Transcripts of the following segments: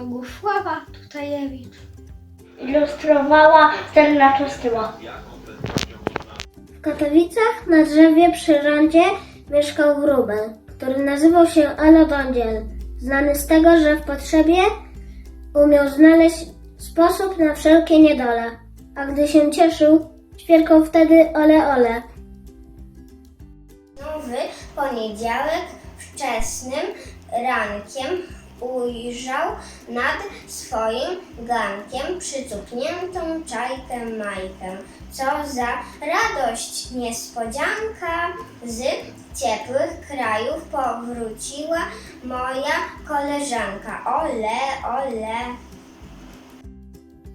Bogusława Tutajewicz. Ilustrowała Stella Czostyła. W Katowicach na drzewie przy rondzie mieszkał wróbel, który nazywał się Alo Dądziel, znany z tego, że w potrzebie umiał znaleźć sposób na wszelkie niedole, a gdy się cieszył, ćwierkał wtedy ole ole. W poniedziałek wczesnym rankiem ujrzał nad swoim gankiem przycupniętą czajkę Majkę. Co za radość, niespodzianka! Z ciepłych krajów powróciła moja koleżanka. Ole, ole!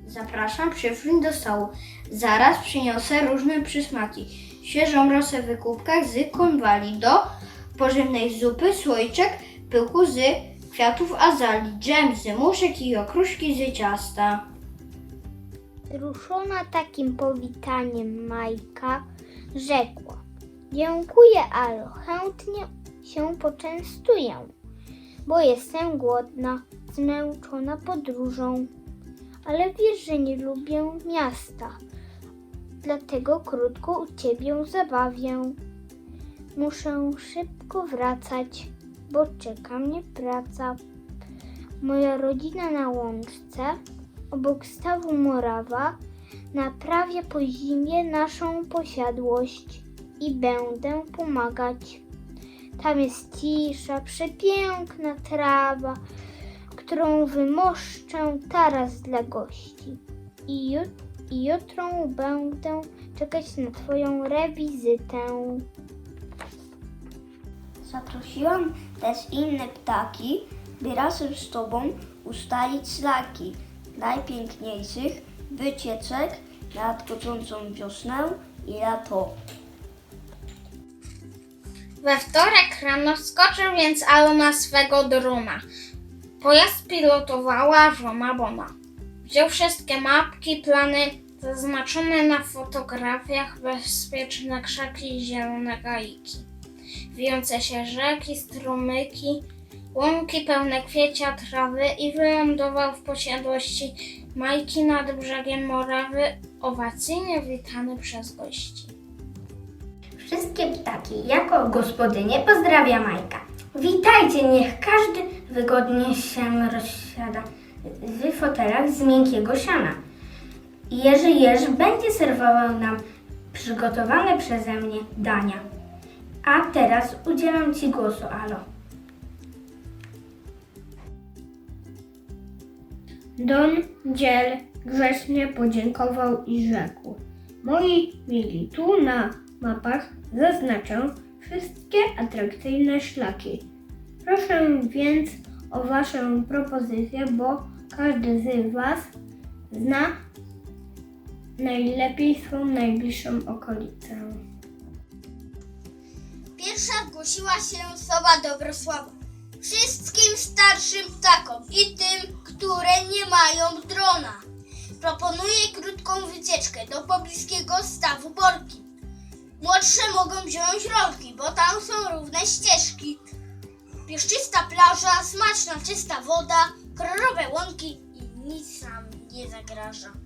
Zapraszam przyszłych do stołu. Zaraz przyniosę różne przysmaki. Świeżą rosę w wykupkach z konwali do pożywnej zupy, słoiczek, pyłku z kwiatów azalii, dżem z muszek i okruszki z ciasta. Ruszona takim powitaniem Majka, rzekła: Dziękuję, Alo, chętnie się poczęstuję, bo jestem głodna, zmęczona podróżą. Ale wiesz, że nie lubię miasta, dlatego krótko u ciebie zabawię. Muszę szybko wracać, bo czeka mnie praca. Moja rodzina na łączce obok stawu Morawa naprawia po zimie naszą posiadłość i będę pomagać. Tam jest cisza, przepiękna trawa, którą wymoszczę taras dla gości. I, jut- i jutro będę czekać na Twoją rewizytę. Zaprosiłam też inne ptaki, by razem z Tobą ustalić szlaki najpiękniejszych wycieczek na nadchodzącą wiosnę i lato. We wtorek rano skoczył więc Alo na swego drona. Pojazd pilotowała żona Bona. Wziął wszystkie mapki, plany zaznaczone na fotografiach, bezpieczne krzaki i zielone gaiki. Wijące się rzeki, strumyki, łąki pełne kwiecia trawy i wylądował w posiadłości Majki nad brzegiem Morawy, owacyjnie witany przez gości. Wszystkie ptaki jako gospodynie pozdrawia Majka. Witajcie, niech każdy wygodnie się rozsiada w fotelach z miękkiego siana. Jerzy Jerzy będzie serwował nam przygotowane przeze mnie dania. A teraz udzielam Ci głosu, Alo. Don Dziel grzecznie podziękował i rzekł: Moi mili, tu na mapach zaznaczę wszystkie atrakcyjne szlaki. Proszę więc o Waszą propozycję, bo każdy z Was zna najlepiej swą najbliższą okolicę. Pierwsza zgłosiła się sowa Dobrosława. Wszystkim starszym ptakom i tym, które nie mają drona. Proponuję krótką wycieczkę do pobliskiego stawu Borki. Młodsze mogą wziąć rolki, bo tam są równe ścieżki. Pieszczysta plaża, smaczna czysta woda, kolorowe łąki i nic nam nie zagraża.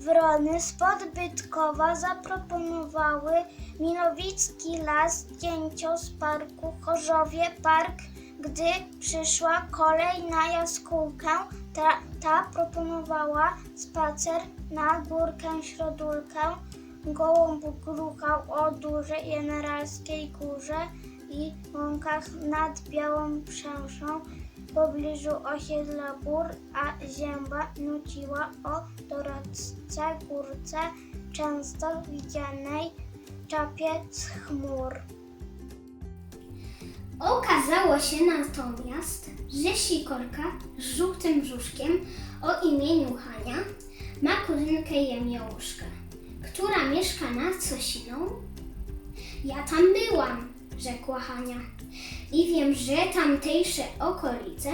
Wrony spod Bytkowa zaproponowały Milowicki Las, Cięcio z parku Chorzowie Park. Gdy przyszła kolej na jaskółkę, ta, ta proponowała spacer na górkę Środulkę. Gołąb gruchał o dużej generalskiej górze i łąkach nad Białą Przęszą w pobliżu osiedla gór, a zięba nuciła o doradce górce często widzianej czapie z chmur. Okazało się natomiast, że sikorka z żółtym brzuszkiem o imieniu Hania ma kuzynkę Jemiołuszkę, która mieszka nad Cosiną. Ja tam byłam, rzekła Hania. I wiem, że tamtejsze okolice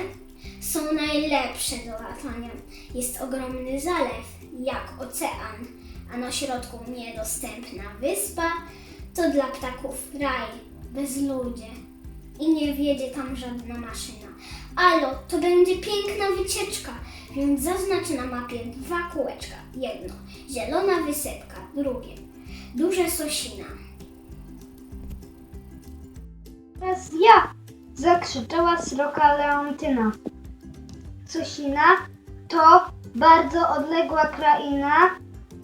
są najlepsze do latania. Jest ogromny zalew, jak ocean, a na środku niedostępna wyspa to dla ptaków raj, bez ludzie. I nie wiedzie tam żadna maszyna. Alo, to będzie piękna wycieczka, więc zaznacz na mapie dwa kółeczka. Jedno, zielona wysepka, drugie, duże sosina. Teraz ja! zakrzyczała sroka Leontyna. Cosina to bardzo odległa kraina,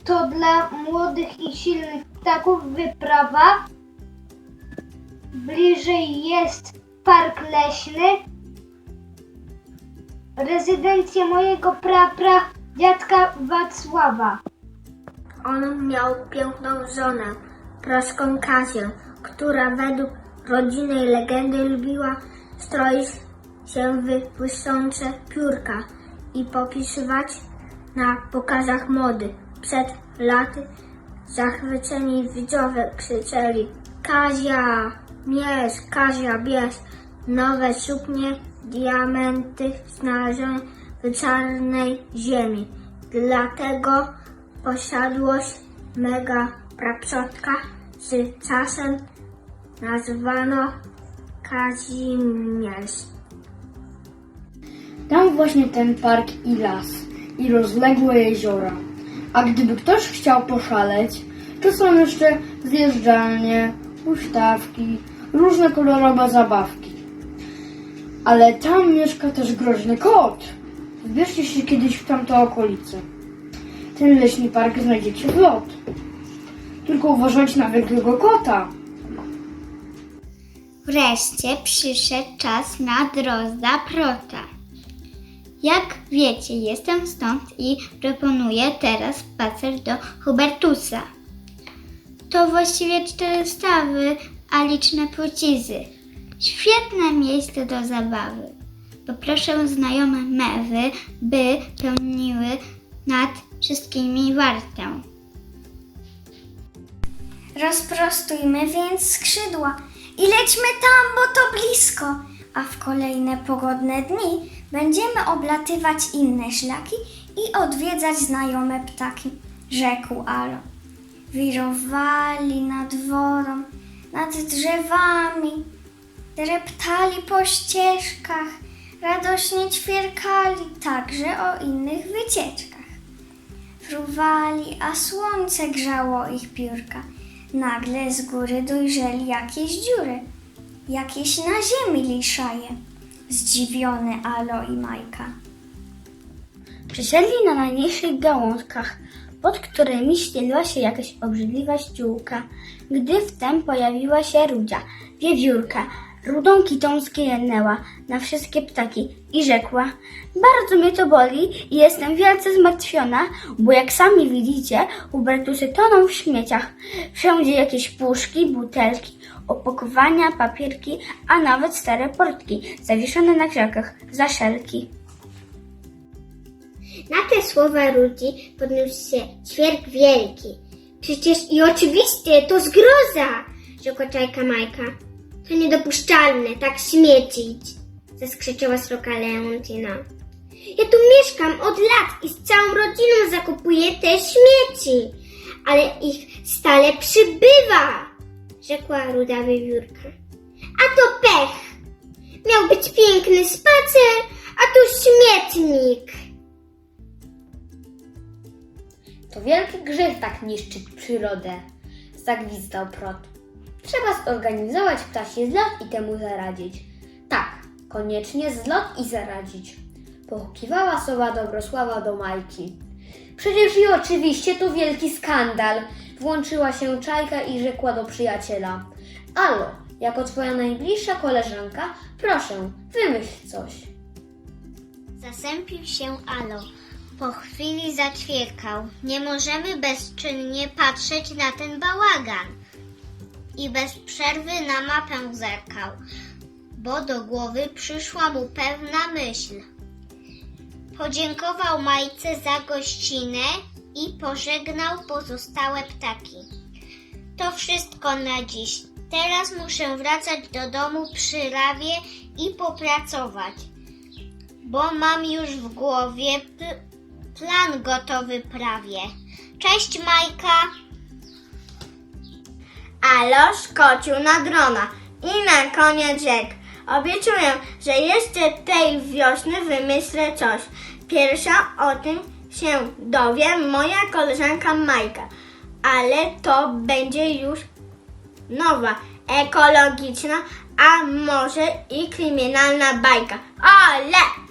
to dla młodych i silnych ptaków wyprawa. Bliżej jest park leśny, rezydencja mojego prapra dziadka Wacława. On miał piękną żonę, praską Kazię, która według rodzinnej legendy lubiła stroić się w błyszczące piórka i popisywać na pokazach mody. Przed laty zachwyceni widzowie krzyczeli Kazia, bierz, Kazia, bierz, nowe suknie, diamenty znalezione w czarnej ziemi. Dlatego posiadłość mega praprzodka z czasem nazwano Kazimierz. Tam właśnie ten park i las, i rozległe jeziora. A gdyby ktoś chciał poszaleć, to są jeszcze zjeżdżalnie, huśtawki, różne kolorowe zabawki. Ale tam mieszka też groźny kot. Wybierzcie się kiedyś w tamte okolice. Ten leśny park znajdziecie w lot. Tylko uważajcie na wielkiego kota. Wreszcie przyszedł czas na drozda prota. Jak wiecie, jestem stąd i proponuję teraz spacer do Hubertusa. To właściwie cztery stawy, a liczne pocizy. Świetne miejsce do zabawy. Poproszę znajome mewy, by pełniły nad wszystkimi wartę. Rozprostujmy więc skrzydła i lećmy tam, bo to blisko. A w kolejne pogodne dni będziemy oblatywać inne szlaki i odwiedzać znajome ptaki, rzekł Alo. Wirowali nad wodą, nad drzewami, dreptali po ścieżkach, radośnie ćwierkali także o innych wycieczkach. Fruwali, a słońce grzało ich piórka. Nagle z góry dojrzeli jakieś dziury. Jakieś na ziemi liszaje. Zdziwiony Alo i Majka. Przysiedli na najniższych gałązkach, pod którymi ścieliła się jakaś obrzydliwa ściółka, gdy wtem pojawiła się Rudzia, wiewiórka. Rudą kitą zgiernęła na wszystkie ptaki i rzekła Bardzo mnie to boli i jestem wielce zmartwiona, bo jak sami widzicie, Hubertusy toną w śmieciach. Wszędzie jakieś puszki, butelki, opakowania, papierki, a nawet stare portki zawieszone na grzałkach za szelki. Na te słowa Rudzi podniósł się ćwierk wielki. Przecież i oczywiście to zgroza, rzekła czajka Majka. To niedopuszczalne, tak śmiecić, zaskrzeczała sroka Leontyna. Ja tu mieszkam od lat i z całą rodziną zakupuję te śmieci, ale ich stale przybywa, rzekła ruda wiewiórka. A to pech. Miał być piękny spacer, a tu śmietnik. To wielki grzech tak niszczyć przyrodę, zagwizdał Prot. Trzeba zorganizować ptasi zlot i temu zaradzić. Tak, koniecznie zlot i zaradzić. Pochukiwała sowa Dobrosława do Majki. Przecież i oczywiście to wielki skandal. Włączyła się czajka i rzekła do przyjaciela. Alo, jako twoja najbliższa koleżanka, proszę, wymyśl coś. Zasępił się Alo. Po chwili zaćwierkał. Nie możemy bezczynnie patrzeć na ten bałagan. I bez przerwy na mapę zerkał. bo do głowy przyszła mu pewna myśl. Podziękował Majce za gościnę i pożegnał pozostałe ptaki. To wszystko na dziś. Teraz muszę wracać do domu przy lawie i popracować, bo mam już w głowie plan gotowy prawie. Cześć Majka! Aloż kociu na drona. I na koniec rzekł. Obiecuję, że jeszcze tej wiosny wymyślę coś. Pierwsza o tym się dowie moja koleżanka Majka. Ale to będzie już nowa, ekologiczna, a może i kryminalna bajka. Ole!